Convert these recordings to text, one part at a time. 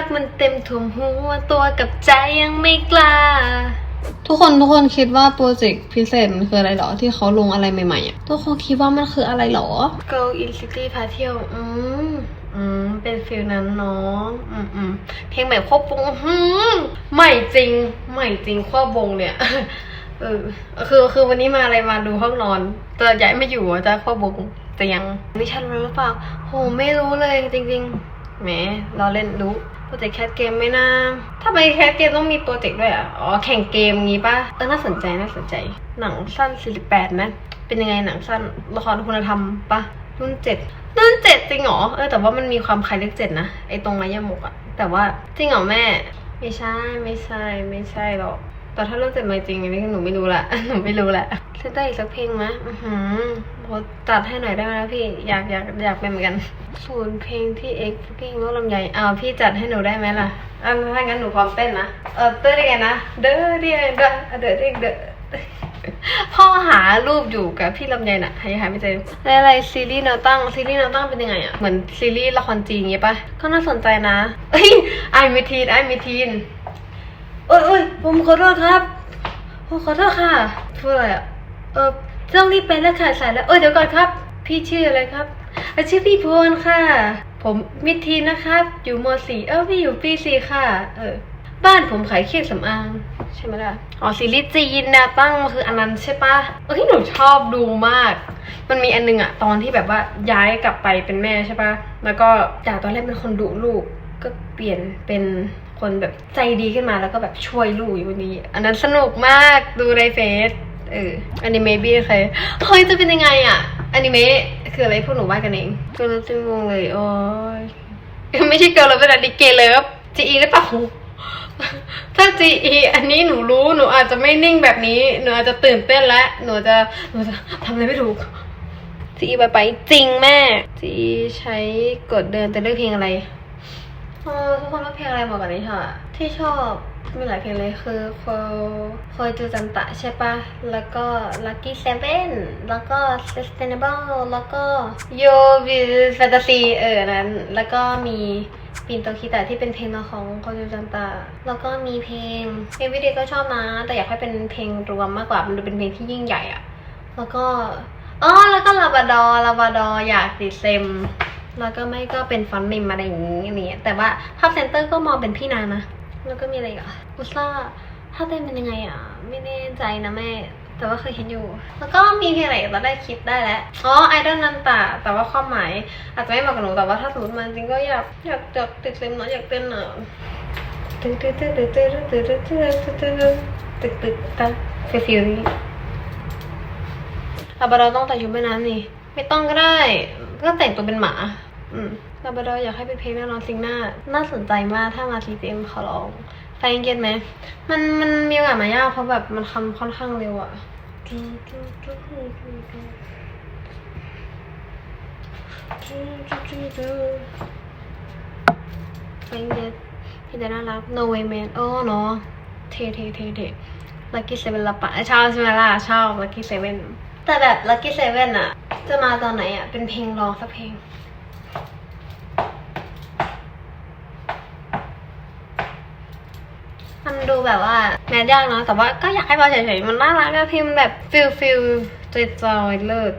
กมันเต็มถ่วมหัวตัวกับใจยังไม่กล้า ทุกคนทุกคนคิดว่าโปรเจกต์พิเศษมันคืออะไรหรอ ที่เขาลงอะไรใหม่ๆอะทุกคนคิดว่ามันคืออะไรหรอ Go in City พาเที่ยว อืมอืม เป็นฟิลนั้นเนาะอืมอืมเพลงใหม่ควบวงอืมใหม่จริง ใหม่จริงควบวงเนี่ยเออคือคือวันนี้มาอะไรมาดูห้องนอนแต่ย้ายไม่อยู่อะจะควบวงแต่ยังไม่ชัดรู้หรือเปล่าโหไม่รู้เลยจริง ๆ แหมเราเล่นรู้โปรเจกต์แคสเกมไหม่น่าถ้าไปแคสเกมต้องมีโปรเจกต์ด้วยอะ อ๋อ แข่งเกมงี้ป่ะ เออ น่าสนใจ น่าสนใจ หนังสั้น 48นะเป็นยังไงหนังสั้น ละครคุณธรรมปะรุ่นเจ็ดรุ่นเจ็ดจริงเหรอ เออ แต่ว่ามันมีความคล้ายเลขเจ็ดนะ ไอตรงไมายาหมกอะแต่ว่าจริงเหรอแม่ ไม่ใช่ ไม่ใช่ ไม่ใช่หรอก แต่ถ้าเรื่องเจ็มาจริงอันนี้หนูไม่รู้ละหนูไม่รู้ละเล่นได้อีกสักเพลงไหมอือหือโหจัดให้หน่อยได้ไหมนะพี่ อยากอยากอยากเป็นเหมือนกัน ศูนย์เพลงที่เอ็กซ์เพลงโน้ตลำไยอ้าวพี่จัดให้หนูได้ไหมล่ะอะถ้างั้นหนูพร้อมเต้นนะ เออเต้นได้ไงนะ เด้อเดียเด้อเด้อเด้อเด้อพ่อหารูปอยู่กับพี่ลำไยน่ะหายหายไม่เจออะไรอะไรซีรีส์แนวตั้งซีรีส์แนวตั้งเป็นยังไงอะ เหมือนซีรีส์ละครจีนอย่างเงี้ยปะก็น่าสนใจนะเอ้ยไอมิทีนไอมิทีน เอ้ยเอ้ยผมขอโทษครับผมขอโทษค่ะพูดอะไรอะเออต้องรีบไปแล้วค่ะสายแล้วเออเดี๋ยวก่อนครับ พี่ชื่ออะไรครับอ่อชื่อพี่พลค่ะ ผมมิทีนะครับ อยู่มสี่เออพี่อยู่ปีสี่ค่ะ เออ บ้านผมขายเครื่องสำอางใช่ไหมล่ะอ๋อซีรีส์จีนนะตั้งมันคืออันนั้นใช่ปะเอ้ยหนูชอบดูมาก มันมีอันนึงอะตอนที่แบบว่าย้ายกลับไปเป็นแม่ใช่ปะแล้วก็จากตอนแรกเป็นคนดุลูกก็เปลี่ยนเป็น คนแบบใจดีขึ้นมาแล้วก็แบบช่วยลูกอยู่วันนี้ อันนั้นสนุกมากดูในเฟซเอออนิเมะบี้เคยเฮ้ยจะเป็นยังไงอะอนิเมะคืออะไรพวกหนูวาดกันเองก็เริ่มจะงงเลยโอ้ยไม่ใช่เกิร์ลเลิฟเป็นดิเกเลิฟจีอีหรือเปล่าถ้า GE อันนี้หนูรู้หนูอาจจะไม่นิ่งแบบนี้หนูอาจจะตื่นเต้นและหนูจะหนูจะทำอะไรไม่ถูก GE ไปไปจริงแม่ GE ใช้กดเดินแต่เลือกเพลงอะไร ทุกคนเลือกเพลงอะไรบอกกันนี้ค่ะ ที่ชอบมีหลายเพลงเลยคือโคโคยจูจันตะใช่ปะแล้วก็ Lucky Seven แล้วก็ Sustainable แล้วก็ Yo with Fantasy เออนั้น แล้วก็มีปินโตคิตะที่เป็นเพลงของโคยจูจันตะ แล้วก็มีเพลง Everyday ก็ชอบนะ แต่อยากให้เป็นเพลงรวมมากกว่า มันดูเป็นเพลงที่ยิ่งใหญ่อะแล้วก็อ๋อแล้วก็ลาบาดอลาบาดออยากติดเซม แล้วก็ไม่ก็เป็นฟอนต์มิมอะไรอย่างนี้อย่างเงี้ยแต่ว่าภาพเซนเตอร์ก็มองเป็นพี่นานะ แล้วก็มีอะไรอีกอะอุซ่าถ้าเต้นเป็นยังไงอะ ไม่แน่ใจนะแม่ แต่ว่าเคยเห็นอยู่ แล้วก็มีเพลงอะไรกเราได้คิดได้แล้ว อ๋อไอดอลนันตา แต่ว่าความหมาย อาจจะไม่เหมาะกับหนูแต่ว่าถ้าสมมติมันจริงก็อยากอยากอยากติดเซมเนาะอยากเต้นอะตึ๊ดตึ๊ดตึ๊ดตึ๊ดตึ๊ดตึ๊ดตึ๊ดตึ๊ดตึ๊ดตึ๊ดตึ๊ดตึ๊ดตึ๊ดฟิลฟิลนี้ลาบราดอร์ต้องแต่งชุดว่ายน้ำนี่ ไม่ต้องก็ได้ ก็แต่งตัวเป็นหมา อืมลาบาดออยากให้เป็นเพลงแน่นอนซิงหน้า น่าสนใจมากถ้ามาทีเอ็มขอร้องไฟนเก็ตไหม มันมันมีโอกาสมายากเพราะแบบมันคำค่อนข้างเร็วอะไฟนเก็ตพี่จะน่ารัก No way man โอ้เนาะเท่เท่เท่เท่ Lucky Seven ละปะชอบใช่ไหมล่ะชอบ Lucky Seven แต่แบบ Lucky Seven อะจะมาตอนไหนอะเป็นเพลงร้องสักเพลง มัน ดูแบบว่าแมสยากเนาะแต่ว่าก็อยากให้มาเฉยๆมันน่ารักอะพิมพ์แบบฟิลฟิลจอยจอยเลิศ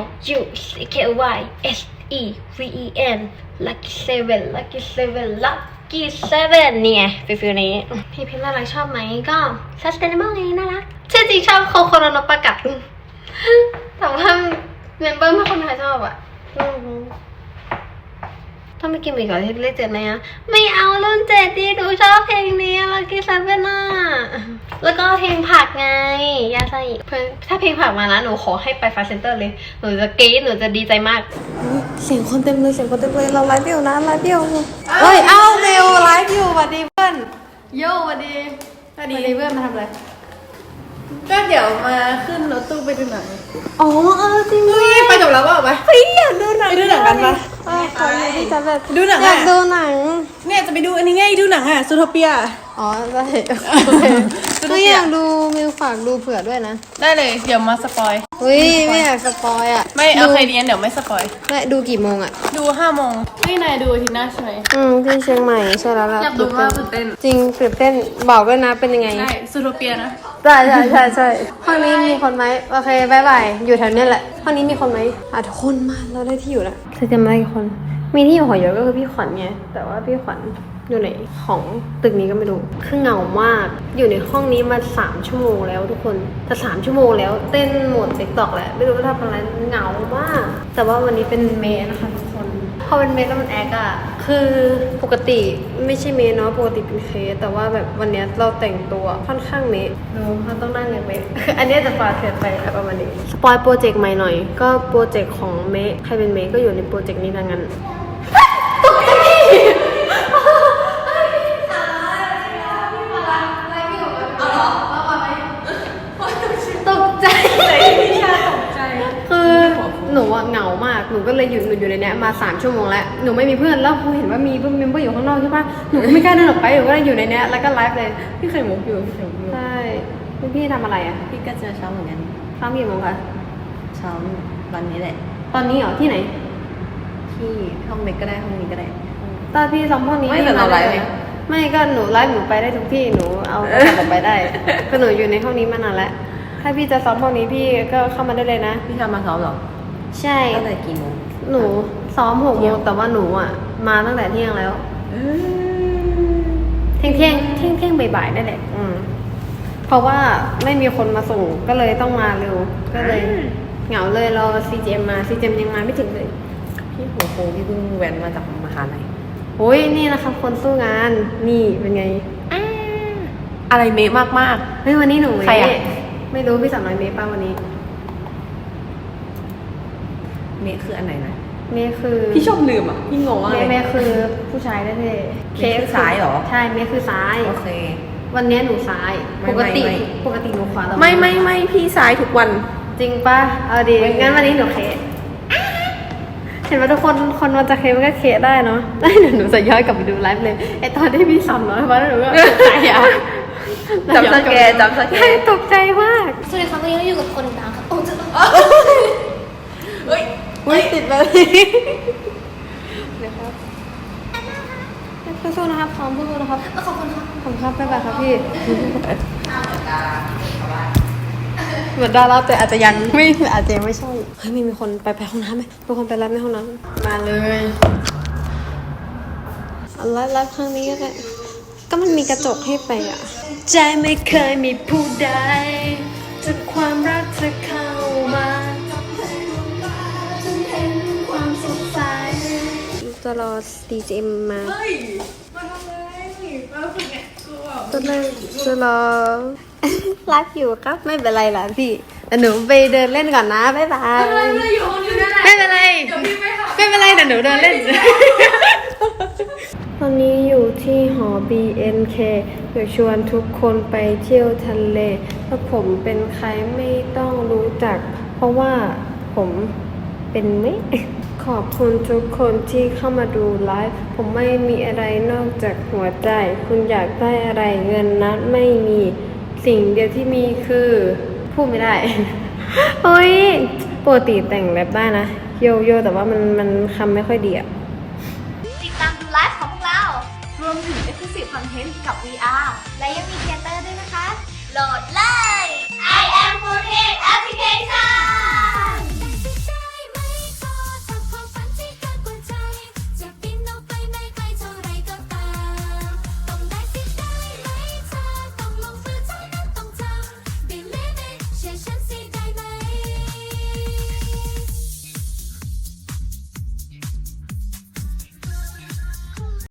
L U C K Y S E V E N Lucky Seven Lucky Seven Lucky Seven เนี่ยฟิลฟิลนี้ พี่พิมพ์น่ารักชอบไหมก็ Sustainable ไงน่ารักชื่อจริงชอบโคโคโรโนปากัดแต่ว่าเมมเบอร์ไม่คนไทยชอบอะ อือหือต้องไปกินอีกเหรอที่เลขเจ็ดไหมอะไม่เอารุ่นเจ็ดดิหนูชอบเพลงนี้ลักกี้ซับเว่นอะแล้วก็เพลงผักไงยาใส่เพลงถ้าเพลงผักมานะหนูขอให้ไปฟาเซนเตอร์เลยหนูจะกรี๊ดหนูจะดีใจมากเสียงคนเต็มเลยเสียงคนเต็มเลยเราไลฟ์อยู่นะไลฟ์อยู่เฮ้ยเอ้าเมลไลฟ์อยู่สวัสดีเพื่อนโยวันดีสวัสดีเพื่อนมาทำอะไร ก็เดี๋ยวมาขึ้นรถตู้ไปดูหนังอ๋อเออจริงด้วยไปจบแล้วเปล่าไป เฮ้ยอยากดูหนังไปดูหนังกันปะเเอ้ยขออยู่ที่ชั้นแบบดูหนังอยาอะกดูหนัง เนี่ยจะไปดูอันนี้ไงดูหนังอะซูโทเปีย อ๋อได้โอเคก็อยากดูมิวฝากดูเผื่อด้วยนะได้เลย เดี๋ยวมาสปอย อุ้ยไม่อยากสปอยอะไม่เอาใครเรียนเดี๋ยวไม่สปอยไม่ดูกี่โมงอะ ดูห้าโมงพี่นายดูอาทีหน้าใช่ไหมอืมที่เชียงใหม่ใช่แล้วล่ะอยากดูมากตื่นเต้นจริงตื่นเต้นบอกด้วยนะเป็นยังไง ได้ซูโทเปียนะ ใช่ใช่ใช่ใช่ห้องนี้มีคนไหมโอเคบายบายอยู่แถวเนี้ยแหละห้องนี้มีคนไหมอะทุกคนมาเราได้ที่อยู่แล้วเธอจำได้กี่คน มีที่อยู่หอเยอะก็คือพี่ขวัญไงแต่ว่าพี่ขวัญอยู่ไหนของตึกนี้ก็ไม่รู้คือเหงามาก อยู่ในห้องนี้มาสามชั่วโมงแล้วทุกคนแต่สามชั่วโมงแล้วเต้นหมดติ๊กตอกแหละไม่รู้ว่าทำอะไรเหงามาก แต่ว่าวันนี้เป็นเมย์นะคะทุกคนพอเป็นเมย์แล้วมันแอกอะ คือปกติไม่ใช่เมย์เนาะปกติเป็นเคสแต่ว่าแบบวันเนี้ยเราแต่งตัวค่อนข้างเมย์เนอะเราต้องนั่งอย่างเมย์ อันเนี้ยจะฟาเกินไปอะไรประมาณนี้สปอยโปรเจกต์ใหม่หน่อย ก็โปรเจกต์ของเมย์ใครเป็นเมย์ก็อยู่ในโปรเจกต์นี้ดังนั้นตกใจพี่ชาตกใจ คือ หนูอะเหงามาก หนูก็เลยอยู่หนูอยู่ในเนี้ยมาสามชั่วโมงแล้ว หนูไม่มีเพื่อน แล้วพอเห็นว่ามีเพื่อนเมมเบอร์อยู่ข้างนอกใช่ปะหนูก็ไม่กล้าเดินออกไป หนูก็เลยอยู่ในเนี้ยแล้วก็ไลฟ์เลย พี่เคยมุกอยู่พี่เคยมุกอยู่ใช่พี่พี่ทำอะไรอะพี่ก็เจอเช้าเหมือนกันซ้อมกี่โมงคะเช้าวันนี้แหละ ตอนนี้เหรอที่ไหน ที่ห้องเมกก็ได้ห้องนี้ก็ได้ ตอนพี่ซ้อมห้องนี้ไม่แต่เราไลฟ์ด้ไงนะไม่ก็หนูไลฟ์หนูไปได้ทุกที่ หนูเอาโทรศัพท์ออกไปได้ก็หนูอยู่ในห้องนี้มานานแล้ว ถ้าพี่จะซ้อมห้องนี้พี่ก็เข้ามาได้เลยนะ พี่ทำมาซ้อมเหรอ ใช่ตั้งแต่กี่โมงหนูซ้อมหกโมงแต่ว่าหนูอะ มาตั้งแต่เที่ยงแล้วเที่ยงเที่ยงเที่ยงเที่ยงบ่ายๆนั่นแหละอืมเพราะว่าไม่มีคนมาส่งก็เลยต้องมาเร็วก็เลยเหงาเลยรอซีเจมมาซีเจมยังมาไม่ถึงเลยพี่หัวโคพี่เพิ่งแวนมาจากมหาลัยโอ้ยนี่นะคะคนสู้งานนี่เป็นไงอะไรเมะมากมากเฮ้ยวันนี้หนูใครอะไม่รู้พี่สาวน้อยเมย์ป้าวันนี้ๆ เมคืออันไหนนะเมย์คือพี่ชอบลืมอะพี่งงว่าเมอะไรย์เมย์คือผู้ชายแท้ๆเมย์คือซ้ายเหรอ ใช่เมย์คือซ้ายโอเค วันเนี้ยหนูซ้ายไม่ปกติไม่ปกติหนูขวาตลอดไม่ไม่ไม่พี่ซ้ายทุกวัน จริงปะเอาดีไม่งั้นวันนี้หนูเคสเห็นว่าทุกคนคนมันจะเคสมันก็เคสได้เนาะได้เดี๋ยวหนูจะย้อนกลับไปดูไลฟ์เลยไอตอนที่พี่ซ้ำเนาะเพราะหนูก็ตกใจอะจำสแกนจำสแกนใช่ตกใจมากสวัสดีครับวันนี้เราอยู่กับคนดังครับโอ้จะเฮ้ย อุ้ยติดเลยนะครับสู้ๆนะครับพร้อมสู้ๆนะครับ ขอบคุณครับขอบคุณครับบ๊ายบายครับพี่เหมือนดาราแต่อาจจะยังไม่อาจจะยังไม่ใช่เฮ้ยมีมีคนไปไปห้องน้ำไหมมีคนไปรับในห้องน้ำมาเลยเอาไลฟ์ไลฟ์ครั้งนี้ก็ได้ก็มันมีกระจกให้ไปอะ ใจไม่เคยมีผู้ใดจากความรัก จะรอดีเจมาเฮ้ย มาทำไมมาฝึกเนี่ยกูแบบตอนแรกจะรอไลฟ์อยู่ครับไม่เป็นไรล่ะพี่แต่หนูไปเดินเล่นก่อนนะบ๊ายบายไม่อยู่ห้องนี้นั่นแหละไม่เป็นไรเดี๋ยวพี่ไปหาไม่เป็นไรเดี๋ยวหนูเดินเล่นตอนนี้อยู่ที่หอ BNK อยากชวนทุกคนไปเที่ยวทะเลถ้าผมเป็นใครไม่ต้องรู้จัก เพราะว่าผมเป็นไม่ ขอบคุณทุกคนที่เข้ามาดูไลฟ์ผมไม่มีอะไรนอกจากหัวใจ คุณอยากได้อะไรเงินนะไม่มีสิ่งเดียวที่มีคือพูดไม่ได้ โอ้ยปกติแต่งแรปได้นะ โยโย่แต่ว่ามันมันคำไม่ค่อยดีอะติดตามดูไลฟ์ของพวกเรา รวมถึง Exclusive อนเทนต์กับ VR และยังมีเทเตอร์ด้วยนะคะ โหลดเลย I am f o r t Application